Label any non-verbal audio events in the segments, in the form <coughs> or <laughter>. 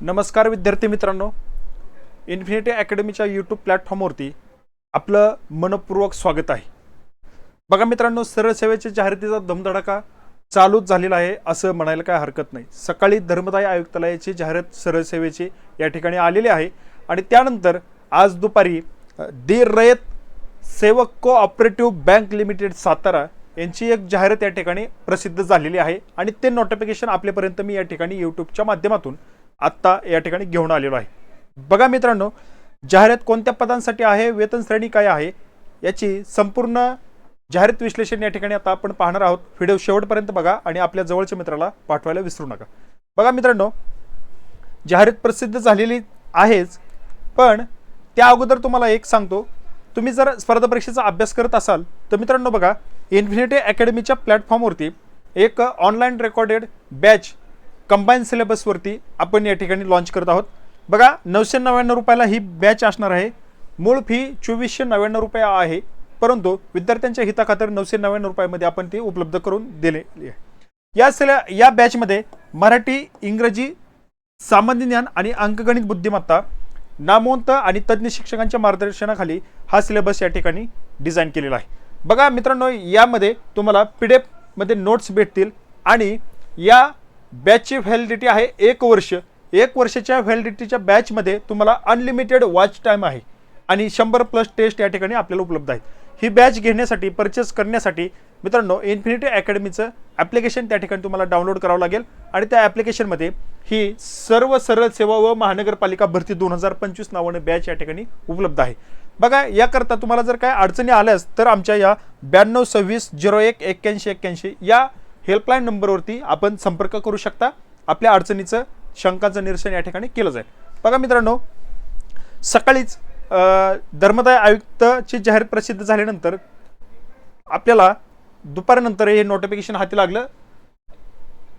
नमस्कार विद्यार्थी मित्रांनो. इन्फिनिटी अकॅडमीच्या यूट्यूब प्लॅटफॉर्मवरती आपलं मनपूर्वक स्वागत आहे. बघा मित्रांनो सरळ सेवेच्या जाहिरातीचा धमधडाका चालूच झालेला आहे असं म्हणायला काय हरकत नाही. सकाळी धर्मदाय आयुक्तालयाची जाहिरात सरळ सेवेची या ठिकाणी आलेली आहे आणि त्यानंतर आज दुपारी अ, दी रयत सेवक कोऑपरेटिव्ह बँक लिमिटेड सातारा यांची एक जाहिरात या ठिकाणी प्रसिद्ध झालेली आहे आणि ते नोटिफिकेशन आपल्यापर्यंत मी या ठिकाणी यूट्यूबच्या माध्यमातून आत्ता या ठिकाणी घेऊन आलेलो आहे. बघा मित्रांनो जाहिरात कोणत्या पदांसाठी आहे वेतन श्रेणी काय आहे याची संपूर्ण जाहिरात विश्लेषण या ठिकाणी आता आपण पाहणार आहोत. व्हिडिओ शेवटपर्यंत बघा आणि आपल्या जवळच्या मित्राला पाठवायला विसरू नका. बघा मित्रांनो जाहिरात प्रसिद्ध झालेली आहेच पण त्या अगोदर तुम्हाला एक सांगतो. तुम्ही जर स्पर्धा परीक्षेचा अभ्यास करत असाल तर मित्रांनो बघा इन्फिनिटी अकॅडमीच्या प्लॅटफॉर्मवरती एक ऑनलाईन रेकॉर्डेड बॅच कंबाईन सिलेबसवरती आपण या ठिकाणी लॉन्च करत आहोत. बघा नऊशे नव्याण्णव रुपयाला ही बॅच असणार आहे. मूळ फी चोवीसशे नव्याण्णव रुपये आहे. परंतु विद्यार्थ्यांच्या हिताखातर नऊशे नव्याण्णव रुपयामध्ये आपण ती उपलब्ध करून दिलेली आहे. या सिले या बॅचमध्ये मराठी इंग्रजी सामान्य ज्ञान आणि अंकगणित बुद्धिमत्ता नामवंत आणि तज्ज्ञ शिक्षकांच्या मार्गदर्शनाखाली हा सिलेबस या ठिकाणी डिझाईन केलेला आहे. बघा मित्रांनो यामध्ये तुम्हाला पी डी एफमध्ये नोट्स भेटतील आणि या बॅचची व्हॅलिडिटी आहे एक वर्ष. एक वर्षाच्या व्हॅलिडिटीच्या बॅचमध्ये तुम्हाला अनलिमिटेड वॉच टाईम आहे. आणि शंभर प्लस टेस्ट या ठिकाणी आपल्याला उपलब्ध आहेत. ही बॅच घेण्यासाठी परचेस करण्यासाठी मित्रांनो इन्फिनिटी अकॅडमीचं ॲप्लिकेशन त्या ठिकाणी तुम्हाला डाउनलोड करावं लागेल. आणि त्या ॲप्लिकेशनमध्ये ही सर्व सरळ सेवा व महानगरपालिका भरती दोन हजार पंचवीस नावाने बॅच या ठिकाणी उपलब्ध आहे. बघा याकरता तुम्हाला जर काय अडचणी आल्यास तर आमच्या या ब्याण्णव सव्वीस झिरो एक एक्क्याऐंशी एक्क्याऐंशी या हेल्पलाईन नंबरवरती आपण संपर्क करू शकता. आपल्या अडचणीचं शंकाचं निरसन या ठिकाणी केलं जाईल. बघा मित्रांनो सकाळीच धर्मदाय आयुक्तची जाहीर प्रसिद्ध झाल्यानंतर आपल्याला दुपारनंतर हे नोटिफिकेशन हाती लागलं.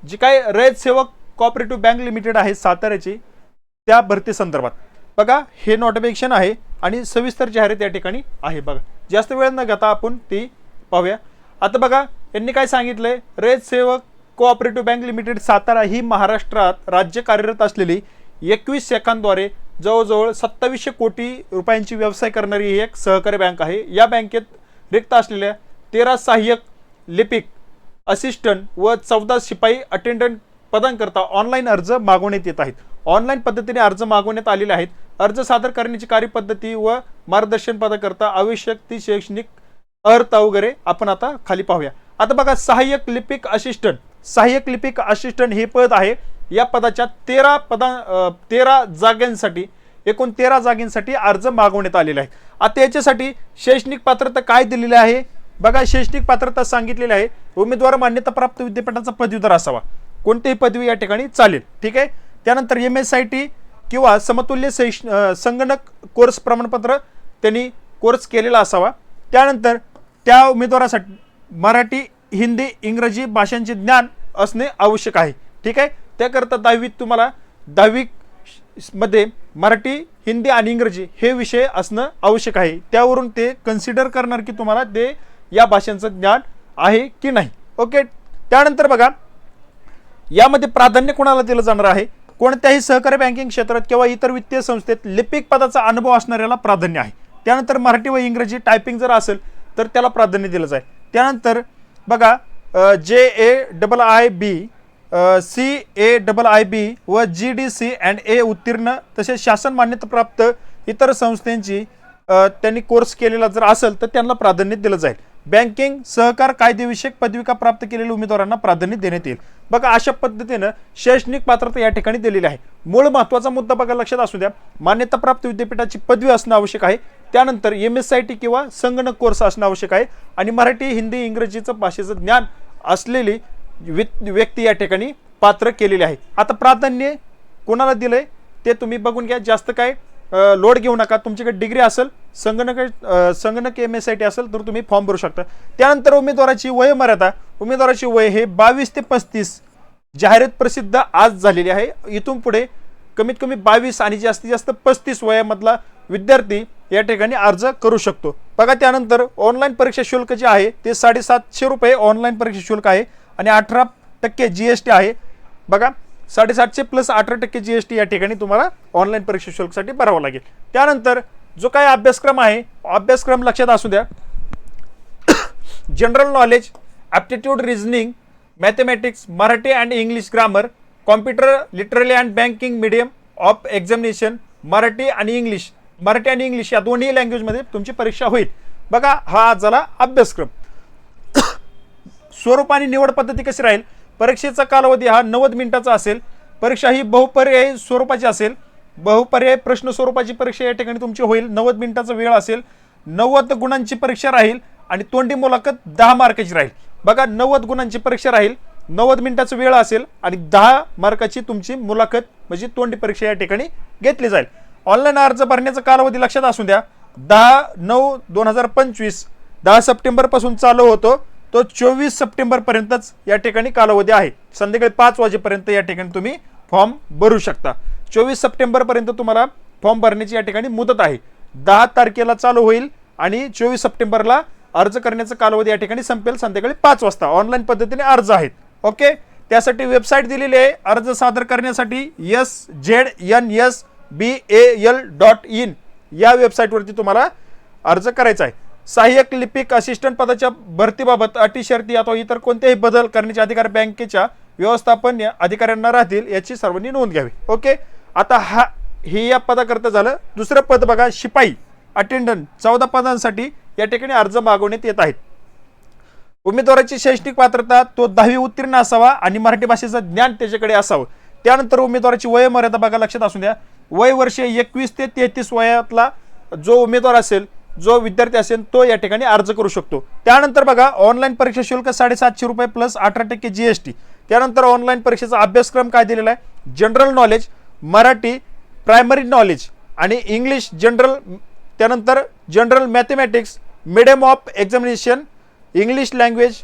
जी काय रयत सेवक कॉपरेटिव्ह बँक लिमिटेड आहे साताऱ्याची त्या भरती संदर्भात. बघा हे नोटिफिकेशन आहे आणि सविस्तर जाहिरात या ठिकाणी आहे. बघा जास्त वेळ न घेता आपण ती पाहूया. आता बघा यांनी काय सांगितलंय? Raise Sevak cooperative bank limited Satara ही महाराष्ट्रात राज्य कार्यरत असलेली एकवीस शाखांद्वारे जवळजवळ सत्तावीसशे कोटी रुपयांची व्यवसाय करणारी ही एक सहकारी बँक आहे. या बँकेत रिक्त असलेल्या तेरा सहाय्यक लिपिक असिस्टंट व चौदा शिपाई अटेंडंट पदांकरता ऑनलाईन अर्ज मागवण्यात येत आहेत. ऑनलाईन पद्धतीने अर्ज मागवण्यात आलेले आहेत. अर्ज सादर करण्याची कार्यपद्धती व मार्गदर्शन पदाकरता आवश्यक ती शैक्षणिक अर्थ वगैरे आपण आता खाली पाहूया. आता बघा सहाय्यक लिपिक असिस्टंट सहाय्यक लिपिक असिस्टंट हे पद आहे. या पदाच्या तेरा पदा तेरा जागांसाठी एकूण तेरा जागींसाठी अर्ज मागवण्यात आलेले आहे. आता याच्यासाठी शैक्षणिक पात्रता काय दिलेली आहे? बघा शैक्षणिक पात्रता सांगितलेली आहे. उमेदवार मान्यताप्राप्त विद्यापीठाचा पदवीधर असावा. कोणतीही पदवी या ठिकाणी चालेल. ठीक आहे? त्यानंतर एम एस आय टी किंवा समतुल्य शैक्ष संगणक कोर्स प्रमाणपत्र त्यांनी कोर्स केलेला असावा. त्यानंतर त्या उमेदवारासाठी मराठी हिंदी इंग्रजी भाषांचे ज्ञान असणे आवश्यक आहे. ठीक आहे? त्याकरता दहावीत तुम्हाला दहावी मध्ये मराठी हिंदी आणि इंग्रजी हे विषय असणं आवश्यक आहे. त्यावरून ते कन्सिडर करणार की तुम्हाला ते या भाषांचं ज्ञान आहे की नाही. ओके? त्यानंतर बघा यामध्ये प्राधान्य कोणाला दिलं जाणार आहे? कोणत्याही सहकारी बँकिंग क्षेत्रात किंवा इतर वित्तीय संस्थेत लिपिक पदाचा अनुभव असणाऱ्याला प्राधान्य आहे. त्यानंतर मराठी व इंग्रजी टायपिंग जर असेल तर त्याला प्राधान्य दिलं जाईल त्यानंतर बघा जे A double I B C A double I B व G D C and A उत्तीर्ण तसेच शासन मान्यताप्राप्त इतर संस्थांची त्यांनी कोर्स केलेला जर असेल तर त्यांना प्राधान्य दिलं जाईल. बँकिंग सहकार कायदेविषयक पदविका प्राप्त केलेल्या उमेदवारांना प्राधान्य देण्यात येईल. बघा अशा पद्धतीनं शैक्षणिक पात्रता या ठिकाणी दिलेली आहे. मूळ महत्त्वाचा मुद्दा बघा लक्षात असू द्या. मान्यताप्राप्त विद्यापीठाची पदवी असणं आवश्यक आहे. त्यानंतर एम एस आय टी किंवा संगणक कोर्स असणं आवश्यक आहे. आणि मराठी हिंदी इंग्रजीचं भाषेचं ज्ञान असलेली व्यक्ती या ठिकाणी पात्र केलेली आहे. आता प्राधान्य कोणाला दिलंय? ते तुम्ही बघून घ्या. जास्त काय लोड घेऊ नका. तुमच्याकडे डिग्री असेल संगणक संगणक एम एस आय टी असेल तर तुम्ही फॉर्म भरू शकता. त्यानंतर उमेदवाराची वय मर्यादा. उमेदवाराची वय हे बावीस ते पस्तीस. जाहिरात प्रसिद्ध आज झालेली आहे. इथून पुढे कमीत कमी बावीस आणि जास्तीत जास्त पस्तीस वयामधला विद्यार्थी या ठिकाणी अर्ज करू शकतो. बघा त्यानंतर ऑनलाईन परीक्षा शुल्क जे आहे ते साडेसातशे रुपये ऑनलाईन परीक्षा शुल्क आहे आणि अठरा टक्के जी एस टी आहे. बघा साडेसातशे प्लस अठरा टक्के जी एस टी या ठिकाणी तुम्हाला ऑनलाईन परीक्षा शुल्कसाठी भरावं लागेल. त्यानंतर जो काय अभ्यासक्रम आहे अभ्यासक्रम लक्षात असू द्या. General knowledge aptitude reasoning mathematics Marathi and English grammar computer literally and banking medium of examination Marathi आणि इंग्लिश मराठी आणि इंग्लिश या दोन्ही लँग्वेजमध्ये तुमची परीक्षा होईल. बघा हा झाला अभ्यासक्रम. <coughs> स्वरूप आणि निवड पद्धती कशी राहील? परीक्षेचा कालावधी हा नव्वद मिनिटाचा असेल. परीक्षा ही बहुपर्यायी स्वरूपाची असेल. बहुपर्याय प्रश्न स्वरूपाची परीक्षा या ठिकाणी तुमची होईल. नव्वद मिनिटाचा वेळ असेल. नव्वद गुणांची परीक्षा राहील आणि तोंडी मुलाखत दहा मार्काची राहील. बघा नव्वद गुणांची परीक्षा राहील. नव्वद मिनिटाचा वेळ असेल आणि दहा मार्काची तुमची मुलाखत म्हणजे तोंडी परीक्षा या ठिकाणी घेतली जाईल. ऑनलाईन अर्ज भरण्याचा कालावधी लक्षात असू द्या. दहा नऊ दोन हजार पंचवीस दहा सप्टेंबरपासून चालू होतो. तो चोवीस सप्टेंबरपर्यंतच या ठिकाणी कालावधी आहे. संध्याकाळी पाच वाजेपर्यंत या ठिकाणी तुम्ही फॉर्म भरू शकता. चोवीस सप्टेंबरपर्यंत तुम्हाला फॉर्म भरण्याची या ठिकाणी मुदत आहे. दहा तारखेला चालू होईल आणि चोवीस सप्टेंबरला अर्ज करण्याचा कालावधी या ठिकाणी संपेल. संध्याकाळी पाच वाजता. ऑनलाईन पद्धतीने अर्ज आहेत. ओके? त्यासाठी वेबसाईट दिलेली आहे. अर्ज सादर करण्यासाठी S Z N S B A L dot in या वेबसाईटवरती तुम्हाला अर्ज करायचा आहे. सहाय्यक लिपिक असिस्टंट पदाच्या भरतीबाबत अटी शर्ती अथवा इतर कोणतेही बदल करण्याचे अधिकार बँकेच्या व्यवस्थापन अधिकाऱ्यांना राहतील याची सर्वांनी नोंद घ्यावी. ओके? आता हा हे या पदाकरता झालं. दुसरं पद बघा शिपाई अटेंडंट चौदा पदांसाठी या ठिकाणी अर्ज मागवण्यात येत आहेत. उमेदवाराची शैक्षणिक पात्रता तो दहावी उत्तीर्ण असावा आणि मराठी भाषेचं ज्ञान त्याच्याकडे असावं. त्यानंतर उमेदवाराची वयमर्यादा बघा लक्षात असू द्या. वय वर्षे एकवीस ते तेहतीस वयातला जो उमेदवार असेल जो विद्यार्थी असेल तो या ठिकाणी अर्ज करू शकतो. त्यानंतर बघा ऑनलाईन परीक्षा शुल्क साडेसातशे रुपये प्लस अठरा टक्के जी एस टी त्यानंतर ऑनलाईन परीक्षेचा अभ्यासक्रम काय दिलेला आहे? General knowledge Marathi primary knowledge आणि इंग्लिश जनरल त्यानंतर general mathematics medium of examination English language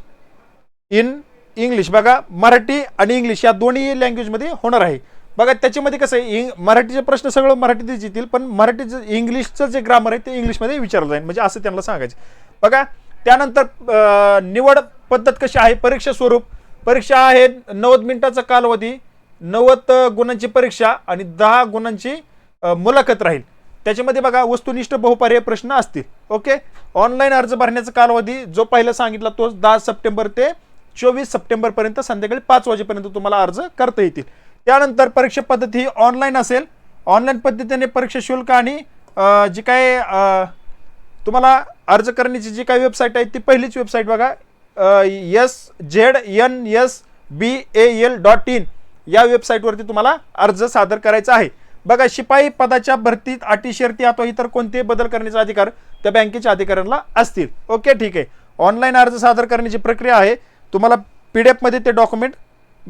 in English बघा मराठी आणि इंग्लिश या दोन्ही लँग्वेजमध्ये होणार आहे. बघा त्याच्यामध्ये कसं आहे इंग मराठीचे प्रश्न सगळं मराठीतच येतील पण मराठीचं इंग्लिशचं जे ग्रामर आहे ते इंग्लिशमध्ये विचारलं जाईल. म्हणजे असं त्यांना सांगायचं बघा त्यानंतर निवड पद्धत कशी आहे? परीक्षा स्वरूप. परीक्षा आहे नव्वद मिनिटाचा कालावधी नव्वद गुणांची परीक्षा आणि दहा गुणांची मुलाखत राहील. त्याच्यामध्ये बघा वस्तुनिष्ठ बहुपर्याय प्रश्न असतील. ओके? ऑनलाईन अर्ज भरण्याचा कालावधी जो पहिला सांगितला तो दहा सप्टेंबर ते चोवीस सप्टेंबरपर्यंत संध्याकाळी पाच वाजेपर्यंत तुम्हाला अर्ज करता येतील. त्यानंतर परीक्षा पद्धती ही ऑनलाईन असेल. ऑनलाईन पद्धतीने परीक्षा शुल्क आणि जी काय तुम्हाला अर्ज करण्याची जी काही वेबसाईट आहे ती पहिलीच वेबसाईट बघा. S Z N S B A L dot in या वेबसाईटवरती तुम्हाला अर्ज सादर करायचा आहे. बघा शिपाई पदाच्या भरतीत अटी शर्ती अथवा इतर कोणतेही बदल करण्याचा अधिकार त्या बँकेच्या अधिकाऱ्यांना असतील. ओके ठीक आहे. ऑनलाईन अर्ज सादर करण्याची प्रक्रिया आहे. तुम्हाला पी डी एफमध्ये ते डॉक्युमेंट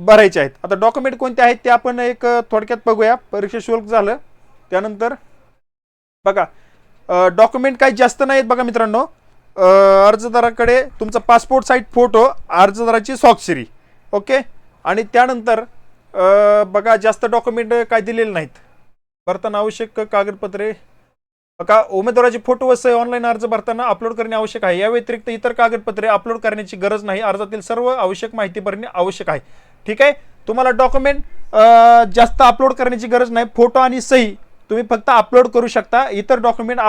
भरायचे आहेत. आता डॉक्युमेंट कोणते आहेत ते आपण एक थोडक्यात बघूया. परीक्षा शुल्क झालं. त्यानंतर बघा डॉक्युमेंट काही जास्त नाहीत बघा मित्रांनो. अर्जदाराकडे तुमचा पासपोर्ट साईज फोटो अर्जदाराची स्वाक्षरी ओके? आणि त्यानंतर बघा जास्त डॉक्युमेंट काय दिलेले नाहीत. भरताना आवश्यक कागदपत्रे. बघा उमेदवाराचे फोटो व सही ऑनलाईन अर्ज भरताना अपलोड करणे आवश्यक आहे. या व्यतिरिक्त इतर कागदपत्रे अपलोड करण्याची गरज नाही. अर्जातील सर्व आवश्यक माहिती भरणे आवश्यक आहे. ठीक आहे? तुम्हाला डॉक्युमेंट जास्त अपलोड करण्याची गरज नाही. फोटो आणि सही तुम्ही फक्त अपलोड करू शकता. इतर डॉक्युमेंट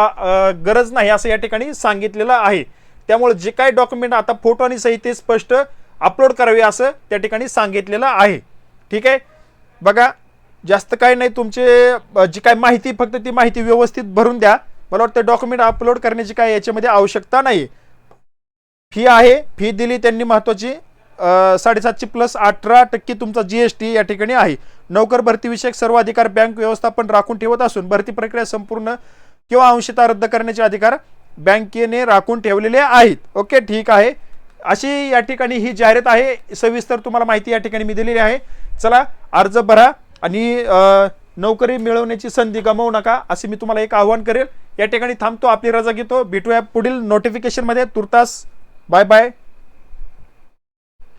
गरज नाही असं या ठिकाणी सांगितलेलं आहे. त्यामुळे जे काही डॉक्युमेंट आता फोटो आणि सही ते स्पष्ट अपलोड करावे असं त्या ठिकाणी सांगितलेलं आहे. ठीक आहे? बघा जास्त काय नाही. तुमचे जी काय माहिती फक्त ती माहिती व्यवस्थित भरून द्या. मला वाटतं डॉक्युमेंट अपलोड करण्याची काय याच्यामध्ये आवश्यकता नाही फी आहे. फी दिली त्यांनी महत्त्वाची साडेसातशे प्लस अठरा टक्के तुमचा जी एस टी या ठिकाणी आहे. नोकर भरतीविषयक सर्व अधिकार बँक व्यवस्थापन राखून ठेवत असून भरती प्रक्रिया संपूर्ण किंवा अंशतः रद्द करण्याचे अधिकार बँकेने राखून ठेवलेले आहेत. ओके ठीक आहे. अशी या ठिकाणी ही जाहिरात आहे. सविस्तर तुम्हाला माहिती या ठिकाणी मी दिलेली आहे. चला अर्ज भरा आणि नोकरी मिळवण्याची संधी गमावू नका असे मी तुम्हाला एक आव्हान करेल. या ठिकाणी थांबतो आपली रजा घेतो. भेटूया पुढील नोटिफिकेशनमध्ये तुर्तास बाय बाय